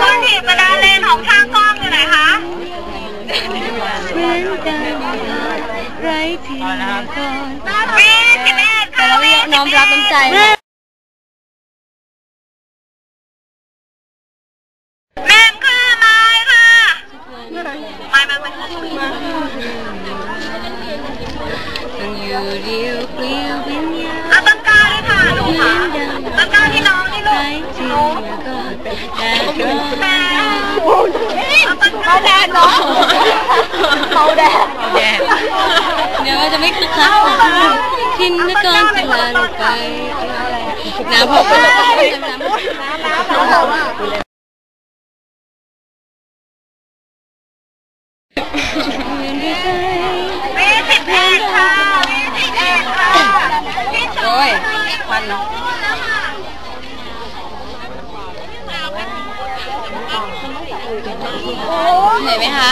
ต้นถีบกระดานเลนของช่างกล้องอยู่ไหนคะเหมือนกันไรที่ก่อนวีสิบเอ็ดแต่ค่ะเราวีน้อมรับน้ำใจแม่งค่ะไม้ค่ะไม้มาไม้ต้องอยู่เดียวเปลี่ยววิญญา กที่หนูก่อนแต่ก็แม่เอาแดดเนาะเมาแดดแดดเดี๋ยวจะไม่คึกคักทินนกรจะลาลงไปน้ำพอน้ำน้ำวีสิบเอ็ดค่ะวีสิบเอ็ดค่ะพี่ชโอ้ยยควันเนาะ เหนื่อยไหมคะ